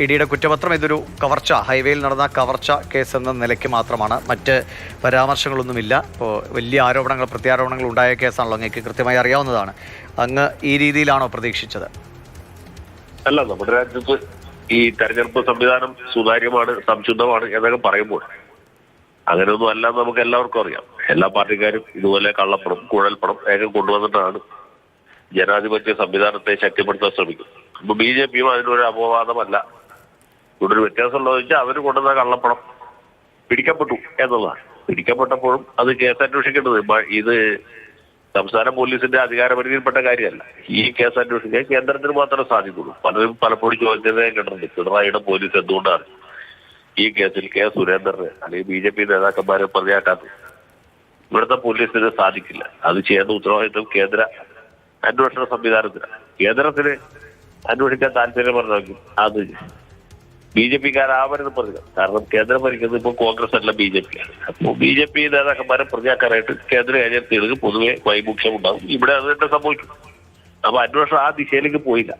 E ഡിയുടെ കുറ്റപത്രം ഇതൊരു കവർച്ച ഹൈവേയിൽ നടന്ന കവർച്ച കേസ് എന്ന നിലയ്ക്ക് മാത്രമാണ്. മറ്റ് പരാമർശങ്ങളൊന്നുമില്ല. ഇപ്പോൾ വലിയ ആരോപണങ്ങൾ പ്രത്യാരോപണങ്ങൾ ഉണ്ടായ കേസാണല്ലോ അങ്ങേക്ക് കൃത്യമായി അറിയാവുന്നതാണ്. അങ്ങ് ഈ രീതിയിലാണോ പ്രതീക്ഷിച്ചത്? അല്ല നമ്മുടെ രാജ്യത്ത് ഈ തെരഞ്ഞെടുപ്പ് സംവിധാനം സുതാര്യമാണ് സംശുദ്ധമാണ് എന്നൊക്കെ പറയുമ്പോൾ അങ്ങനെയൊന്നും അല്ല നമുക്ക് എല്ലാവർക്കും അറിയാം. എല്ലാ പാർട്ടിക്കാരും ഇതുപോലെ കള്ളപ്പണം കുഴൽപ്പണം ഒക്കെ കൊണ്ടുവന്നിട്ടാണ് ജനാധിപത്യ സംവിധാനത്തെ ശക്തിപ്പെടുത്താൻ ശ്രമിക്കുന്നത്. അപ്പൊ ബി ജെ പിയും അതിനൊരു അപവാദമല്ല. ഇവിടെ ഒരു വ്യത്യാസമുണ്ടോ ചോദിച്ചാൽ അവർ കൊണ്ടുവന്ന കള്ളപ്പണം പിടിക്കപ്പെട്ടു എന്നുള്ളതാണ്. പിടിക്കപ്പെട്ടപ്പോഴും അത് കേസ് അന്വേഷിക്കേണ്ടത്. ഇത് സംസ്ഥാന പോലീസിന്റെ അധികാരപരിധിയിൽപ്പെട്ട കാര്യമല്ല. ഈ കേസ് അന്വേഷിക്കാൻ കേന്ദ്രത്തിന് മാത്രമേ സാധിക്കുള്ളൂ. പലരും പലപ്പോഴും ചോദിച്ചതേ കേട്ടിട്ടുണ്ട്. പിണറായിയുടെ പോലീസ് എന്തുകൊണ്ടാണ് ഈ കേസിൽ കെ സുരേന്ദ്രന് അല്ലെങ്കിൽ ബി ജെ പി നേതാക്കന്മാരെ പ്രതിയാക്കാത്തത്? ഇവിടുത്തെ പോലീസിന് സാധിക്കില്ല. അത് ചെയ്യുന്ന ഉത്തരവാദിത്വം കേന്ദ്ര അന്വേഷണ സംവിധാനത്തിനാണ്. കേന്ദ്രത്തിന് അന്വേഷിക്കാൻ താല്പര്യം പറഞ്ഞു അത് ബി ജെ പിക്കാരാവരുത് പറഞ്ഞു കാരണം കേന്ദ്രം ഭരിക്കുന്നത് ഇപ്പോൾ കോൺഗ്രസ് അല്ല ബി ജെ പി ആണ്. അപ്പോൾ ബി ജെ പി നേതാക്കന്മാരെ പ്രതിയാക്കാനായിട്ട് കേന്ദ്ര ഏജൻസികൾക്ക് പൊതുവെ വൈമുഖ്യം ഉണ്ടാകും. ഇവിടെ അത് തന്നെ സംഭവിക്കും. അപ്പൊ അന്വേഷണം ആ ദിശയിലേക്ക് പോയില്ല.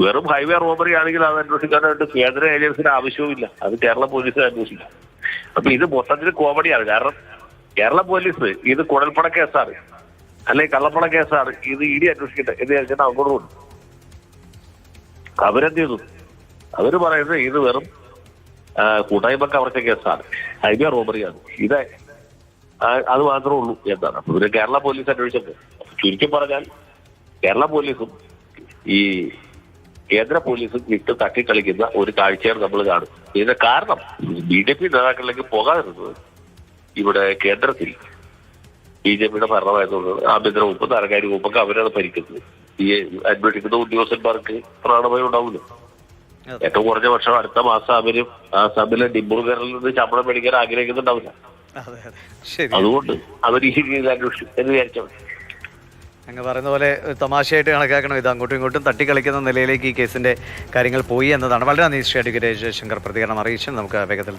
വെറും ഹൈവേ റോബറി ആണെങ്കിൽ അത് അന്വേഷിക്കാനായിട്ട് കേന്ദ്ര ഏജൻസിന് ആവശ്യവുമില്ല അത് കേരള പോലീസ് അന്വേഷിക്കാം അപ്പൊ ഇത് മൊത്തത്തിൽ കോമഡിയാണ്. കാരണം കേരള പോലീസ് ഇത് കുഴൽപ്പണ കേസാണ്. അല്ലെങ്കിൽ കള്ളപ്പണ കേസാണ്. ഇത് ഇടി അന്വേഷിക്കട്ടെ എന്ന് വിചാരിച്ചിട്ട് അങ്ങോട്ട് അവരെന്ത് ചെയ്തു? അവർ പറയുന്നത് ഇത് വെറും കൂട്ടായ്മക്ക് കൂട്ടായ്മ കവർച്ച കേസാണ് ഹൈവേ റോബറിയാണ് ഇത് അത് മാത്രമേ ഉള്ളൂ എന്നാണ്. അപ്പൊ ഇവർ കേരള പോലീസ് അന്വേഷിച്ചത് ചുരുക്കി പറഞ്ഞാൽ കേരള പോലീസും ഈ കേന്ദ്ര പോലീസും ഇട്ട് തട്ടിക്കളിക്കുന്ന ഒരു കാഴ്ചയാണ് നമ്മൾ കാണും ഇതിന്റെ കാരണം ബി ജെ പി നേതാക്കളിലേക്ക് പോകാതിരുന്നത് ഇവിടെ കേന്ദ്രത്തിൽ ബി ജെ പിയുടെ ഭരണമായതുകൊണ്ട് ആഭ്യന്തര വകുപ്പ് ധനകാര്യ വകുപ്പൊക്കെ അവരാണ് ഭരിക്കുന്നത്. ഈ അന്വേഷിക്കുന്ന ഉദ്യോഗസ്ഥന്മാർക്ക് പ്രാണഭയം ഉണ്ടാവില്ല. ഏറ്റവും കുറഞ്ഞ വർഷം അടുത്ത മാസം അവരും ആസാമിലെ ഡിബ്രുഗറിൽ നിന്ന് ശമ്പളം മേടിക്കാൻ ആഗ്രഹിക്കുന്നുണ്ടാവില്ല. അതുകൊണ്ട് അവർ ഈ രീതിയിൽ അന്വേഷിച്ചു എന്ന് വിചാരിച്ചവർ. അങ്ങ് പറയുന്ന പോലെ തമാശയായിട്ട് കണക്കാക്കണം. ഇത് അങ്ങോട്ടും ഇങ്ങോട്ടും തട്ടിക്കളിക്കുന്ന നിലയിലേക്ക് ഈ കേസിന്റെ കാര്യങ്ങൾ പോയി എന്നതാണ്. വളരെ നന്ദി ശ്രീ അഡ്വക്കേറ്റ് ജയശങ്കർ പ്രതികരണം അറിയിച്ചു നമുക്ക് വേഗത്തിൽ